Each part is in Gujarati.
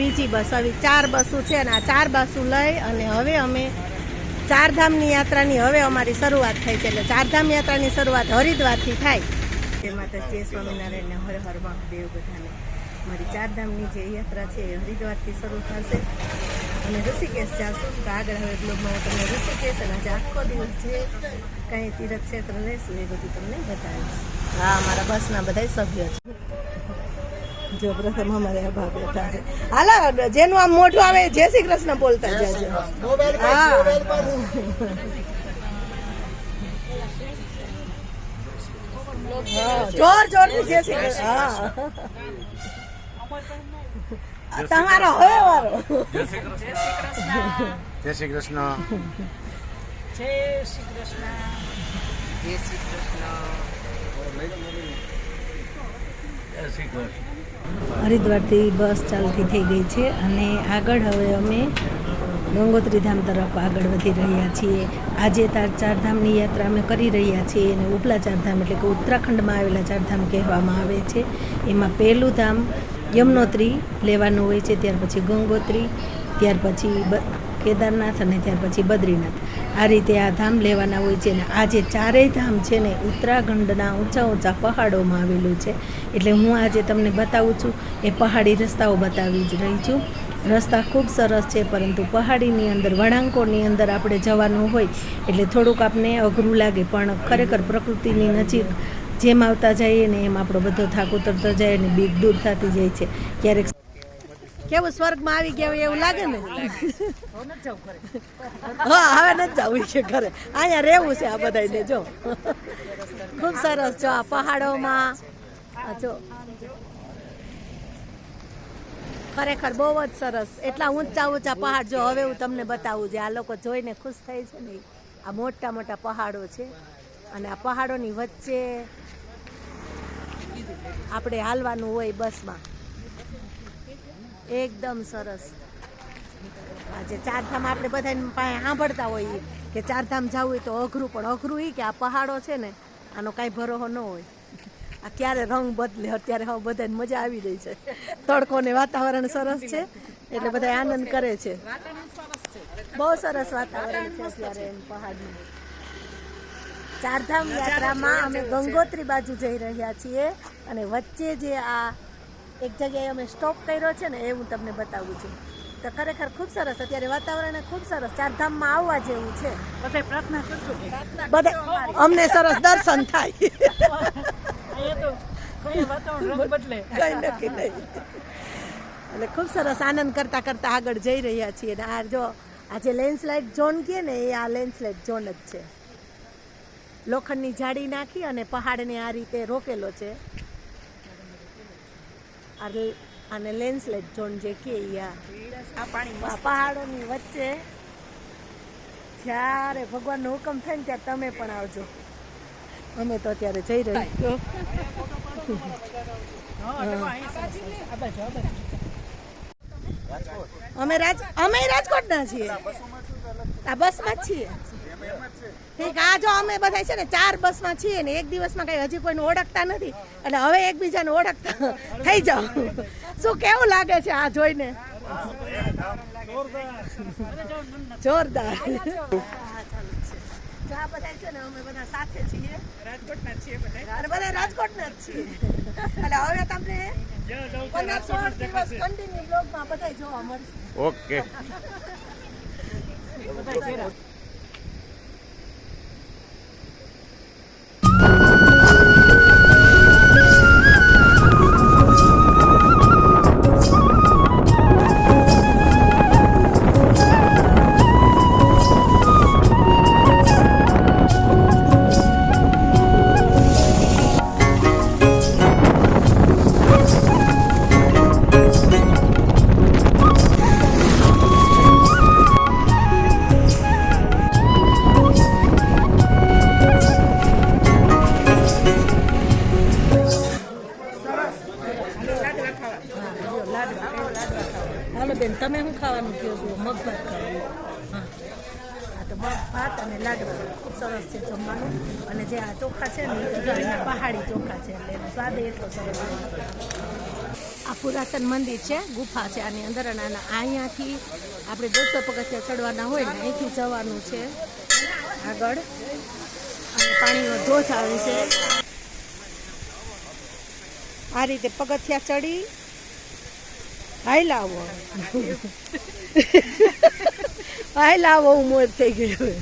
બીજી બસ. આવી ચાર બસો છે અને આ ચાર બસો લઈ અને હવે અમે ચારધામની યાત્રાની હવે અમારી શરૂઆત થઈ છે. એટલે ચારધામ યાત્રાની શરૂઆત હરિદ્વારથી થાય. તે માતા જય સ્વામિનારાયણ હર હર મહાદેવ બધાને. મારી ચારધામની જે યાત્રા છે એ હરિદ્વારથી શરૂ થશે. અને ઋષિકેશ જાશું તો આગળ હવે બ્લોગમાં હું તમને ઋષિકેશ અને આજે આખો દિવસ જે કાંઈ તીર્થક્ષેત્ર રહેશું એ બધું તમને બતાવીશ. હા અમારા બસના બધા સભ્યો છે. જો પ્રથમ અમારે આ ભાગ બેઠા છે. હાલા જેનું આમ મોઢું આવે જય શ્રી કૃષ્ણ બોલતા જાય હા. જોર જોરથી જય શ્રી કૃષ્ણ. હા. તમારો હવે વારો. જય શ્રી કૃષ્ણ. હરિદ્વારથી બસ ચાલતી થઈ ગઈ છે અને આગળ હવે અમે ગંગોત્રી ધામ તરફ આગળ વધી રહ્યા છીએ. આજે તાર ચારધામની યાત્રા અમે કરી રહ્યા છીએ અને ઉપલા ચારધામ એટલે કે ઉત્તરાખંડમાં આવેલા ચારધામ કહેવામાં આવે છે. એમાં પહેલું ધામ યમનોત્રી લેવાનું હોય છે, ત્યાર પછી ગંગોત્રી, ત્યાર પછી કેદારનાથ અને ત્યાર પછી બદ્રીનાથ. આ રીતે આ ધામ લેવાના હોય છે અને આ જે ચારેય ધામ છે ને ઉત્તરાખંડના ઊંચા ઊંચા પહાડોમાં આવેલું છે. એટલે હું આજે તમને બતાવું છું, એ પહાડી રસ્તાઓ બતાવી જ રહી છું. રસ્તા ખૂબ સરસ છે, પરંતુ પહાડીની અંદર, વળાંકોની અંદર આપણે જવાનું હોય, એટલે થોડુંક આપને અઘરું લાગે, પણ ખરેખર પ્રકૃતિની નજીક જેમ આવતા જઈએ ને એમ આપણો બધો થાક ઉતરતો જાય અને બીક દૂર થતી જાય છે. ક્યારેક કેવું સ્વર્ગમાં આવી ગયા હોય એવું લાગે ને? હા હવે નથી જવું છે ઘરે. અહીંયા રહેવું છે આ બધાને જો. ખૂબ સરસ જો આ પહાડોમાં. આ જો. ખરેખર બહુ જ સરસ. એટલા ઊંચા ઊંચા પહાડ જો હવે હું તમને બતાવું જે આ લોકો જોઈને ખુશ થાય છે ને. આ મોટા મોટા પહાડો છે. અને આ પહાડોની વચ્ચે આપણે હાલવાનું હોય બસમાં. એકદમ સરસ. આજે ચારધામ આપણે બધાને પાસે સાંભળતા હોઈએ કે ચારધામ જવું હોય તો અઘરું, પણ અઘરું એ કે આ પહાડો છે ને, આનો કાંઈ ભરોહો ન હોય. આ ક્યારે રંગ બદલે, અત્યારે હવે બધાને મજા આવી રહી છે. તડકો ને વાતાવરણ સરસ છે, એટલે બધા આનંદ કરે છે. બહુ સરસ વાતાવરણ છે અત્યારે એમ પહાડનું. ચારધામ યાત્રામાં અમે ગંગોત્રી બાજુ જઈ રહ્યા છીએ અને વચ્ચે જે આ એક જગ્યાએ અમે સ્ટોપ કર્યો છે ને એ હું તમને બતાવું છું. તો ખરેખર ખૂબ સરસ અત્યારે વાતાવરણ ખૂબ સરસ ચારધામમાં આવવા જેવું છે. બધા અમને સરસ દર્શન થાય. કઈ નક્કી નહીં. એટલે ખૂબ સરસ આનંદ કરતા કરતા આગળ જઈ રહ્યા છીએ ને આ જો આ જે લેન્ડસ્લાઇડ ઝોન કહે ને એ આ લેન્ડસ્લાઇડ ઝોન જ છે. લોખંડની જાળી નાખી અને પહાડને આ રીતે રોકેલો છે. આને લેન્ડસ્લાઇડ ઝોન જે કે આ. પહાડોની વચ્ચે જ્યારે ભગવાનનો હુકમ થાય ને ત્યારે તમે પણ આવજો. અમે તો અત્યારે જઈ રહ્યા અમે રાજ અમે રાજકોટના છીએ. આ બસમાં જ છીએ. ઠીક આ જો અમે બધા છે ને ચાર બસમાં છીએ ને એક દિવસમાં કઈ હજી કોઈને ઓળખતા નથી. એટલે હવે એકબીજાને ઓળખતા થઈ જાઓ. શું કેવું લાગે છે આ જોઈને? જોરદાર. આ બધા છે ને અમે બધા સાથે છીએ. રાજકોટના છીએ બધા બધા રાજકોટના જ છીએ. એટલે હવે તમને પંદર સોળ દિવસ કન્ટિન્યુ બ્લોગમાં બધા જોવા મળશે. ઓકે. ભાત અને લાડવા. ખૂબ સરસ છે જમવાનું. અને જે આ ચોખા છે ને અહીંના પહાડી ચોખા છે, એટલે એનો સ્વાદ એટલો સરસ આ પુરાતન મંદિર છે, ગુફા છે આની અંદર. અને અહીંયાથી આપણે દોઢસો પગથિયા ચડવાના હોય ને, અહીંથી જવાનું છે. આગળ. અને પાણીનો ધોધ આવે છે. આ રીતે પગથિયા ચડી હાઈ લાવો હાઈ લાવો મોજ થઈ હવે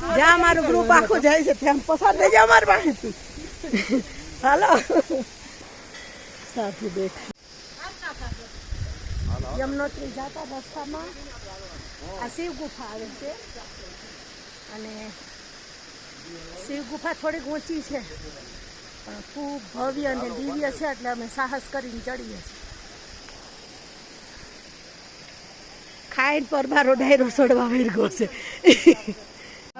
જ્યાં અમારું ગ્રુપ આખું જાય છે, ત્યાં પસાર થઈ અમારી પાસેથી. હાલો. સાધુ બેઠા. યમનોત્રી જતા રસ્તામાં આ શિવ ગુફા આવે છે. અને શિવ ગુફા થોડીક ઊંચી છે. પણ ખૂબ ભવ્ય અને દિવ્ય છે, એટલે અમે સાહસ કરીને ચડીએ છીએ. ખાઈને પર મારો ડાયરો છોડવા વેરગો છે.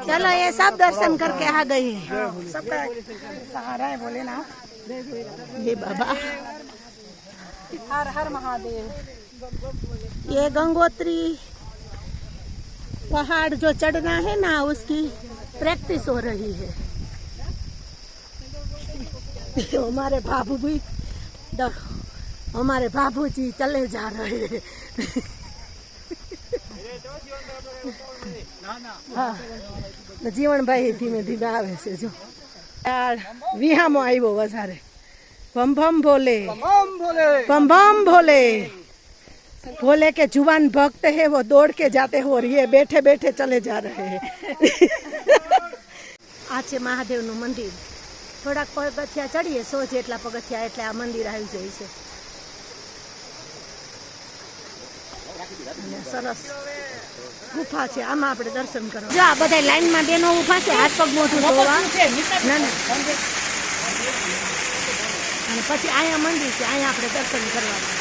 चलो ये सब दर्शन करके आ गए सबका सहारा है बोले ना ये बाबा। हर हर महादेव। ये गंगोत्री पहाड़ जो चढ़ना है ना उसकी प्रैक्टिस हो रही है। हमारे बाबू भी हमारे बाबू जी चले जा रहे हैं। હા તો જીવણભાઈ ધીમે ધીમે આવે છે જો યાર વિહામાં આવ્યો વધારે ભમ ભમ ભોલે ભમ ભમ ભોલે भोले के जुबान भक्त है वो दौड़ के जाते हो और ये बैठे बैठे चले जा रहे हैं આ છે મહાદેવનું મંદિર થોડાક પગથિયા ચડીએ સો જેટલા પગથિયા એટલે આ મંદિર આવી જાય છે અને સરસ ગુફા છે. આમાં આપણે દર્શન કરવા. જો આ બધા લાઈનમાં બેનો ઊભા છે હાથ પગ મોઢું ધોવા. ના ના. અને પછી અહીંયા મંદિર છે અહીંયા આપણે દર્શન કરવાના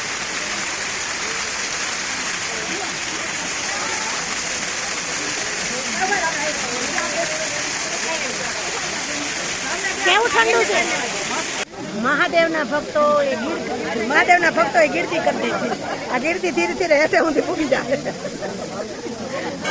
કેવું ઠંડુ છે? મહાદેવના ભક્તો એ મહાદેવના ભક્તો એ ગીરતી કરી દીધી આ ગીરતી ધીરે ધીરે હેઠે સુધી ફૂગી જાય આટલી ગીર્દી છે આમથી જો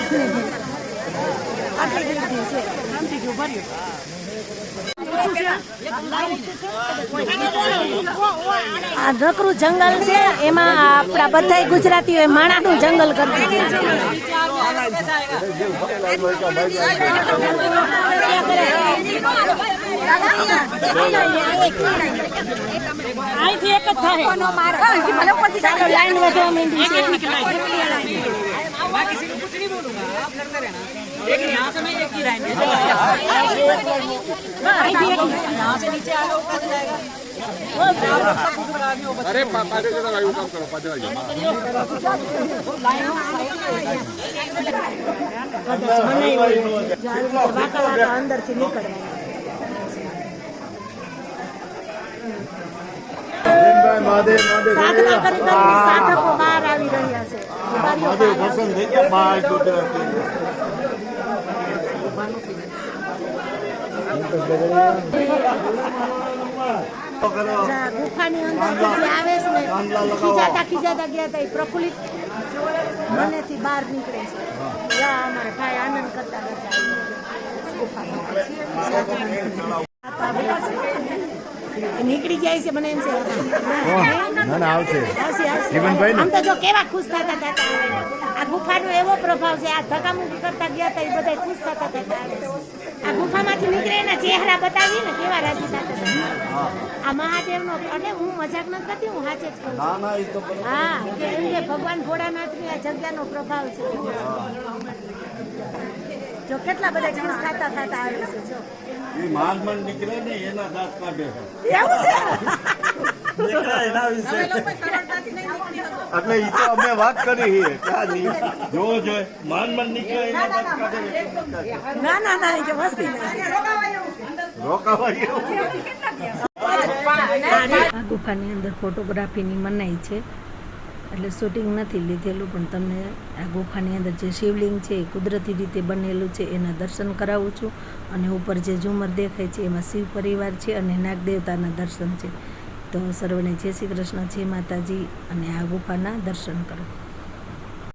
આ નકરું જંગલ છે એમાં આપણા બધાય ગુજરાતીઓએ માણાનું જંગલ કરી અહીંથી એક જ થાય. લાઈન વધવા માંડી છે. વાંકા વાંકા અંદરથી નીકળવાનું મહાદેવ મહાદેવ સાધના કરી કરીને સાધકો બહાર આવી રહ્યા છે વેપારીઓ મહાદેવ દર્શન થઈ ગયા. બાર ગુજરાતી ગુફાની અંદર જે આવે છે ને ખીજાતા ખીજાતા ગયા હતા પ્રફુલ્લિત મનેથી બહાર નીકળે છે. અમારા ભાઈ આનંદ કરતા કરતા. ગુફામાં એ નીકળી જાય છે મને એમ છે. ના ના આવશે. જીવનભાઈ આમ તો જો કેવા ખુશ થતા હતા આ ગુફાનો એવો પ્રભાવ છે આ ધક્કામુક્કી કરતા ગયા હતા એ બધા ખુશ થતા હતા આ ગુફામાંથી નીકળે એના ચહેરા બતાવીએ ને કેવા રાજી થતા હતા. આ મહાદેવનો એટલે હું મજાક નથી કરતી હું સાચે જ કહું. ના ના. હા કે એમ કે ભગવાન ભોળાનાથની આ જગ્યાનો પ્રભાવ છે. જો કેટલા બધા ખુશ ખાતા ખાતા આવે છે જો. એ માંડ નીકળે ને એના દાંત કાઢે છે એવું છે? એટલે ઈ તો અમે વાત કરી જો જો માંડ નીકળે એના દાંત કાઢે ના ના ના એ કે મસ્તી ના રોકાવાય એવું આ ગુફાની અંદર ફોટોગ્રાફીની મનાઈ છે. એટલે શૂટિંગ નથી લીધેલું, પણ તમને આ ગુફાની અંદર જે શિવલિંગ છે એ કુદરતી રીતે બનેલું છે, એના દર્શન કરાવું છું. અને ઉપર જે ઝુમર દેખાય છે, એમાં શિવ પરિવાર છે અને નાગદેવતાના દર્શન છે. તો સર્વને જય શ્રી કૃષ્ણ, જય માતાજી, અને આ ગુફાના દર્શન કરો.